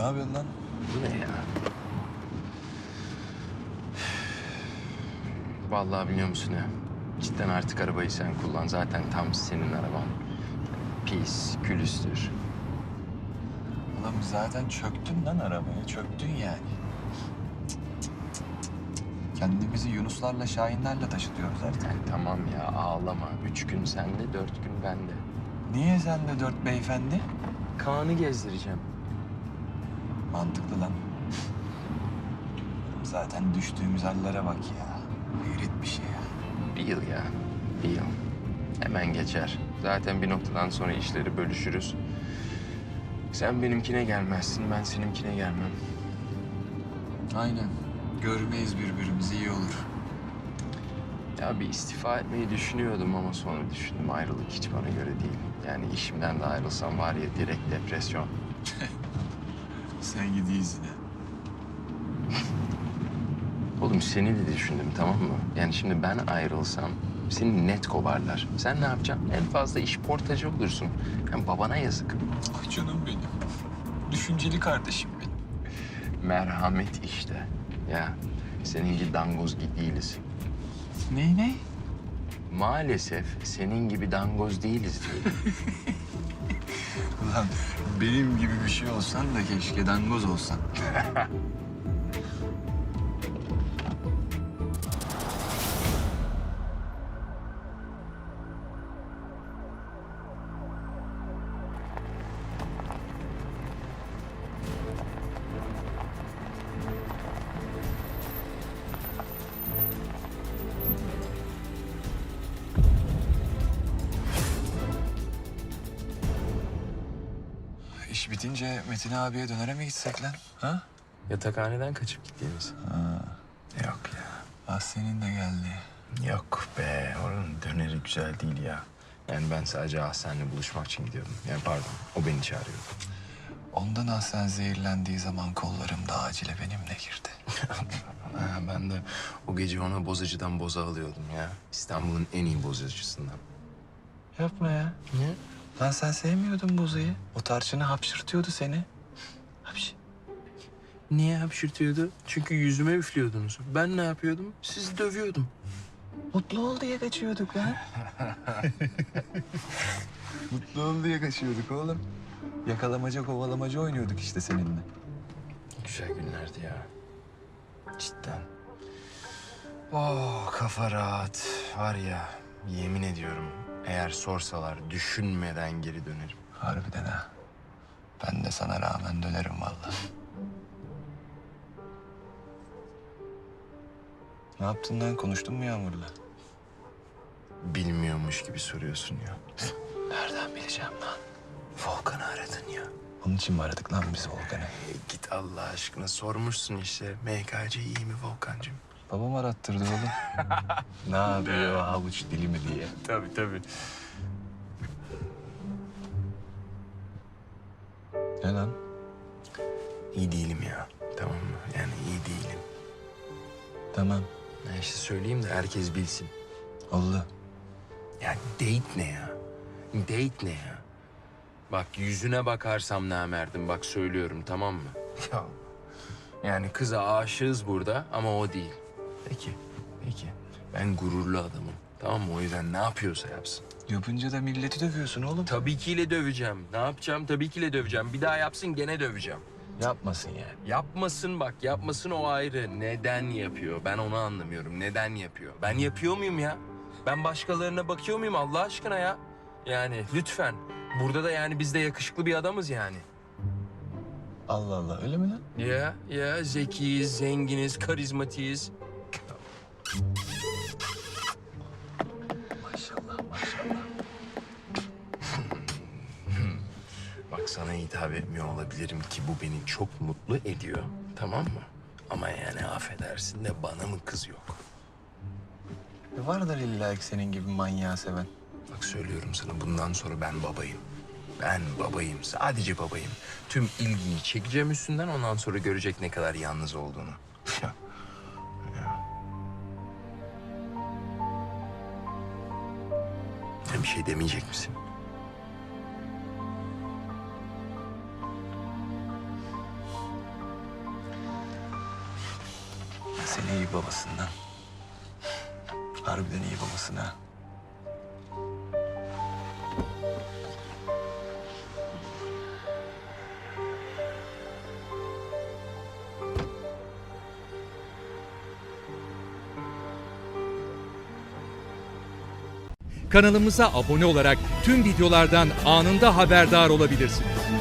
Ne yapıyorsun lan? Bu ne ya? Vallahi biliyor musun ya? Cidden artık arabayı sen kullan. Zaten tam senin araban. Pis, külüstür. Ulan zaten çöktün lan arabaya. Çöktün yani. Kendimizi Yunuslarla, Şahinlerle taşıtıyoruz artık. Yani tamam ya ağlama. Üç gün sende, dört gün bende. Niye sen de dört beyefendi? Kaan'ı gezdireceğim. Mantıklı lan. Zaten düştüğümüz hallere bak ya. Hayret bir şey ya. Bir yıl ya, bir yıl. Hemen geçer. Zaten bir noktadan sonra işleri bölüşürüz. Sen benimkine gelmezsin, ben seninkine gelmem. Aynen. Görmeyiz birbirimizi iyi olur. Ya bir istifa etmeyi düşünüyordum ama sonra düşündüm ayrılık hiç bana göre değil. Yani işimden de ayrılsam var ya direkt depresyon. Sen gidiyiz yine. Oğlum seni de düşündüm tamam mı? Yani şimdi ben ayrılsam seni net kovarlar. Sen ne yapacaksın? En fazla iş portacı olursun. Hem babana yazık. Ay canım benim. Düşünceli kardeşim benim. Merhamet işte. Ya senin gibi dangoz gibi değiliz. Ney ney? Maalesef senin gibi dangoz değiliz diye. Ulan benim gibi bir şey olsan da keşke dangoz olsan. İş bitince Metin abiye dönere mi gitsek lan? Ha? Yatakhaneden kaçıp gittiğimiz. Yok ya. Ah senin de geldi. Yok be, oranın döneri güzel değil ya. Yani ben sadece Ahsen'le buluşmak için gidiyordum. Yani pardon, o beni çağırıyordu. Ondan Ahsen zehirlendiği zaman kollarımda acile benimle girdi. Ha, ben de o gece ona bozacıdan boza alıyordum ya. İstanbul'un en iyi bozacısından. Yapma ya. Niye? Lan sen sevmiyordun Bozu'yu. O tarçını hapşırtıyordu seni. Hapş. Niye hapşırtıyordu? Çünkü yüzüme üflüyordunuz. Ben ne yapıyordum? Sizi dövüyordum. Mutlu ol diye kaçıyorduk lan. Mutlu ol diye kaçıyorduk oğlum. Yakalamaca kovalamaca oynuyorduk işte seninle. Güzel günlerdi ya. Cidden. Oh kafa rahat. Var ya yemin ediyorum eğer sorsalar düşünmeden geri dönerim. Harbiden ha. Ben de sana rağmen dönerim vallahi. Ne yaptın lan? Konuştun mu Yağmur'la? Bilmiyormuş gibi soruyorsun ya. Nereden bileceğim lan? Volkan'ı aradın ya. Onun için mi aradık lan biz Volkan'ı? E, git Allah aşkına sormuşsun işte. MKC iyi mi Volkan'cığım? Babam arattırdı oğlum. ne yapıyor havuç dili mi diye. Tabii tabii. Ne lan? İyi değilim ya. Tamam mı? Yani iyi değilim. Tamam. Ya işte söyleyeyim de herkes bilsin. Oldu. Ya date ne ya? Date ne ya? Bak yüzüne bakarsam namerdim bak söylüyorum tamam mı? Ya yani kıza aşığız burada ama o değil. Peki, peki. Ben gururlu adamım. Tamam mı? O yüzden ne yapıyorsa yapsın. Yapınca da milleti dövüyorsun oğlum. Tabii kiyle döveceğim. Ne yapacağım? Tabii kiyle döveceğim. Bir daha yapsın gene döveceğim. Yapmasın yani. Yapmasın bak, yapmasın o ayrı. Neden yapıyor? Ben onu anlamıyorum. Neden yapıyor? Ben yapıyor muyum ya? Ben başkalarına bakıyor muyum Allah aşkına ya? Yani lütfen. Burada da yani biz de yakışıklı bir adamız yani. Allah Allah öyle mi lan? Ya, ya zekiyiz, zenginiz, karizmatiyiz. Sana hitap etmiyor olabilirim ki bu beni çok mutlu ediyor. Tamam mı? Ama yani affedersin de bana mı kız yok? E vardır illa ki senin gibi manyağı seven. Bak söylüyorum sana bundan sonra ben babayım. Ben babayım, sadece babayım. Tüm ilgiyi çekeceğim üstünden ondan sonra görecek ne kadar yalnız olduğunu. Sen bir şey demeyecek misin? Seni iyi babasından. Harbiden iyi babasın ha. Kanalımıza abone olarak tüm videolardan anında haberdar olabilirsiniz.